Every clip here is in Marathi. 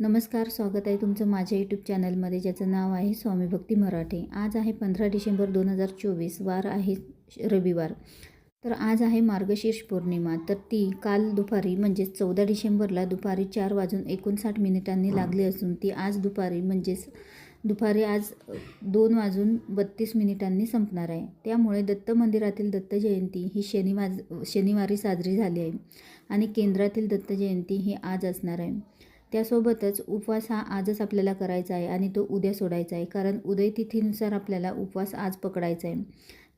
नमस्कार स्वागत आहे तुमचं माझ्या यूट्यूब चॅनलमध्ये ज्याचं नाव आहे स्वामी भक्ती मराठे. आज आहे पंधरा डिसेंबर दोन हजार चोवीस वार आहे श- रविवार. तर आज आहे मार्गशीर्ष पौर्णिमा. तर ती काल दुपारी म्हणजेच चौदा डिसेंबरला दुपारी चार वाजून एकोणसाठ मिनिटांनी लागली असून ती आज दुपारी म्हणजेच दुपारी आज दोन वाजून बत्तीस मिनिटांनी संपणार आहे. त्यामुळे दत्त मंदिरातील दत्त जयंती ही शनिवार शनिवारी साजरी झाली आहे आणि केंद्रातील दत्त जयंती ही आज असणार आहे. त्यासोबतच उपवास हा आजच आपल्याला करायचा आहे आणि तो उद्या सोडायचा आहे. कारण उदय तिथीनुसार आपल्याला उपवास आज पकडायचा आहे.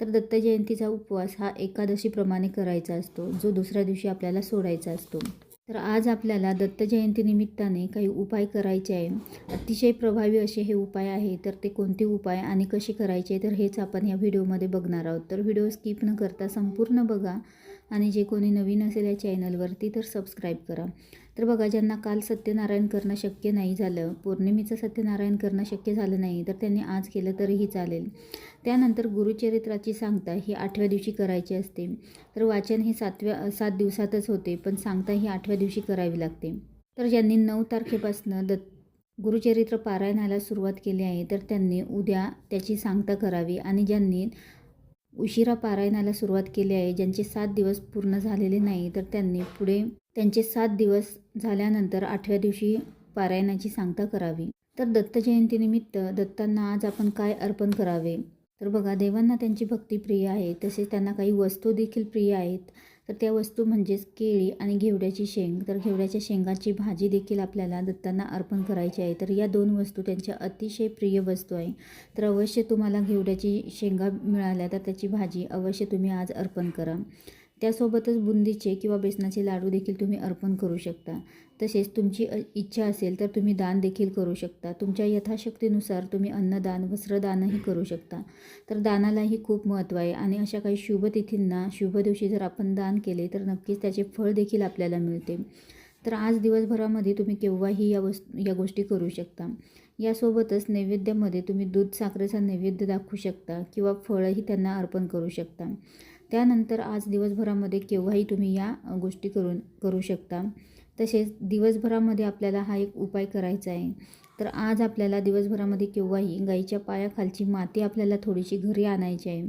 तर दत्त जयंतीचा उपवास हा एकादशीप्रमाणे करायचा असतो. जो दुसऱ्या दिवशी आपल्याला सोडायचा असतो. तर आज आपल्याला दत्त जयंतीनिमित्ताने काही उपाय करायचे आहे. अतिशय प्रभावी असे हे उपाय आहे. तर ते कोणते उपाय आणि कसे करायचे? तर हेच आपण या व्हिडिओमध्ये बघणार आहोत. तर व्हिडिओ स्किप न करता संपूर्ण बघा. आणि जे कोणी नवीन असेल या चॅनलवरती तर सबस्क्राईब करा. तर बघा ज्यांना काल सत्यनारायण करणं शक्य नाही झालं पौर्णिमेचं सत्यनारायण करणं शक्य झालं नाही तर त्यांनी आज केलं तरीही चालेल. त्यानंतर गुरुचरित्राची सांगता ही आठव्या दिवशी करायची असते. तर वाचन हे सातव्या सात दिवसातच होते पण सांगता ही आठव्या दिवशी करावी लागते. तर ज्यांनी नऊ तारखेपासनं दत्त गुरुचरित्र पारायणाला सुरुवात केली आहे तर त्यांनी उद्या त्याची सांगता करावी आणि ज्यांनी उशिरा पारायणाला सुरुवात केली आहे. ज्यांचे सात दिवस पूर्ण झालेले नाही तर त्यांनी पुढे त्यांचे सात दिवस झाल्यानंतर आठव्या दिवशी पारायणाची सांगता करावी. तर दत्त जयंतीनिमित्त दत्तांना आज आपण काय अर्पण करावे? तर बघा देवांना त्यांची भक्ती प्रिय आहे. तसेच त्यांना काही वस्तू देखील प्रिय आहेत. तर त्या वस्तू म्हणजेच केळी आणि घेवड्याची शेंग. तर घेवड्याच्या शेंगाची भाजी देखील आपल्याला दत्तांना अर्पण करायची आहे. तर या दोन वस्तू त्यांच्या अतिशय प्रिय वस्तू आहे. तर अवश्य तुम्हाला घेवड्याची शेंगा मिळाल्या तर त्याची भाजी अवश्य तुम्ही आज अर्पण करा. त्यासोबतच बुंदीचे किंवा बेसनाचे लाडू देखील तुम्ही अर्पण करू शकता. तसेच तुमची इच्छा असेल तर तुम्ही दान देखील करू शकता. तुमच्या यथाशक्तीनुसार तुम्ही अन्नदान वस्त्रदानही करू शकता. तर दानालाही खूप महत्त्व आहे आणि अशा काही शुभतिथींना शुभ दिवशी जर आपण दान केले तर नक्कीच त्याचे फळ देखील आपल्याला मिळते. तर आज दिवसभरामध्ये तुम्ही केव्हाही या वस् या गोष्टी करू शकता. यासोबतच नैवेद्यामध्ये तुम्ही दूध साखरेचा नैवेद्य दाखवू शकता किंवा फळंही त्यांना अर्पण करू शकता. त्यानंतर आज दिवसभरामध्ये केव्हाही तुम्ही या गोष्टी करून करू शकता. तसेच दिवसभरामध्ये आपल्याला हा एक उपाय करायचा आहे. तर आज आपल्याला दिवसभरामध्ये केव्हाही गाईच्या पायाखालची माती आपल्याला थोडीशी घरी आणायची आहे.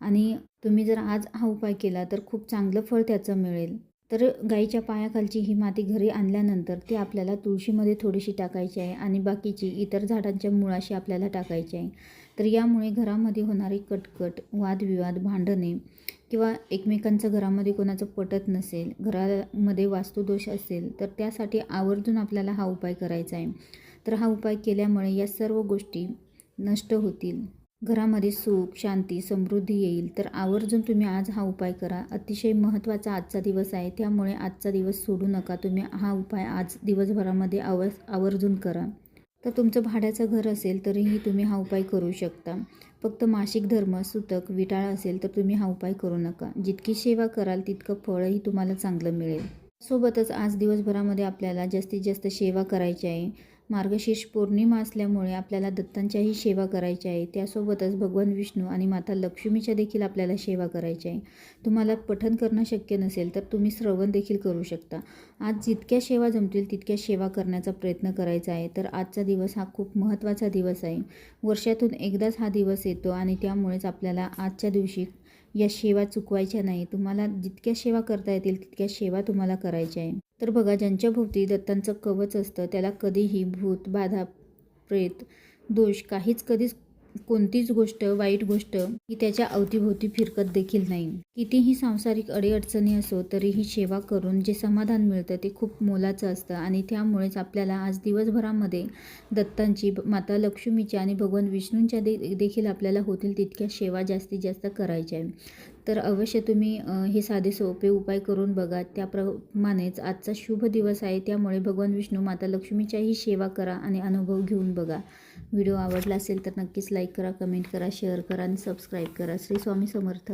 आणि तुम्ही जर आज हा उपाय केला तर खूप चांगलं फळ त्याचं मिळेल. तर गाईच्या पायाखालची ही माती घरी आणल्यानंतर ती आपल्याला तुळशीमध्ये थोडीशी टाकायची आहे आणि बाकीची इतर झाडांच्या मुळाशी आपल्याला टाकायची आहे. तर यामुळे घरामध्ये होणारी कटकट वादविवाद भांडणे किंवा एकमेकांचं घरामध्ये कोणाचं पटत नसेल घरामध्ये वास्तुदोष असेल तर त्यासाठी आवर्जून आपल्याला हा उपाय करायचा आहे. तर हा उपाय केल्यामुळे या सर्व गोष्टी नष्ट होतील. घरामध्ये सुख शांती समृद्धी येईल. तर आवर्जून तुम्ही आज हा उपाय करा. अतिशय महत्त्वाचा आजचा दिवस आहे. त्यामुळे आजचा दिवस सोडू नका. तुम्ही हा उपाय आज दिवसभरामध्ये आव आवर्जून करा. तर तुमचं भाड्याचं घर असेल तरीही तुम्ही हा उपाय करू शकता. फक्त मासिक धर्म सुतक विटाळ असेल तर तुम्ही हा उपाय करू नका. जितकी सेवा कराल तितकं फळही तुम्हाला चांगलं मिळेल. सोबतच आज दिवसभरामध्ये आपल्याला जास्तीत जास्त सेवा करायची आहे. मार्गशीर्ष पौर्णिमा असल्यामुळे आपल्याला दत्तांच्याही सेवा करायची आहे. त्यासोबतच भगवान विष्णू आणि माता लक्ष्मीच्या देखील आपल्याला सेवा करायची आहे. तुम्हाला पठन करणं शक्य नसेल तर तुम्ही श्रवण देखील करू शकता. आज जितक्या सेवा जमतील तितक्या सेवा करण्याचा प्रयत्न करायचा आहे. तर आजचा दिवस हा खूप महत्त्वाचा दिवस आहे. वर्षातून एकदाच हा दिवस येतो आणि त्यामुळेच आपल्याला आजच्या दिवशी या सेवा चुकवायच्या नाही. तुम्हाला जितक्या सेवा करता येतील तितक्या सेवा तुम्हाला करायच्या आहे. तर बघा ज्यांच्या भोवती दत्तांचं कवच असतं त्याला कधीही भूत बाधा प्रेत दोष काहीच कधीच कोणतीच गोष्ट वाईट गोष्ट ही त्याच्या अवतीभोवती फिरकत देखील नाही. कितीही सांसारिक अडीअडचणी असो तरीही सेवा करून जे समाधान मिळतं ते खूप मोलाचं असतं आणि त्यामुळेच आपल्याला आज दिवसभरामध्ये दत्तांची माता लक्ष्मीची आणि भगवान विष्णूंच्या दे देखील आपल्याला होतील तितक्या सेवा जास्तीत जास्त करायच्या आहे तर अवश्य तुम्ही हे साधे सोपे उपाय करून बघा. त्याप्रमाणेच आजचा शुभ दिवस आहे. त्यामुळे भगवान विष्णू माता लक्ष्मीच्याही सेवा करा आणि अनुभव घेऊन बघा. व्हिडिओ आवडला असेल तर नक्कीच लाईक करा कमेंट करा शेअर करा आणि सबस्क्राईब करा. श्री स्वामी समर्थ.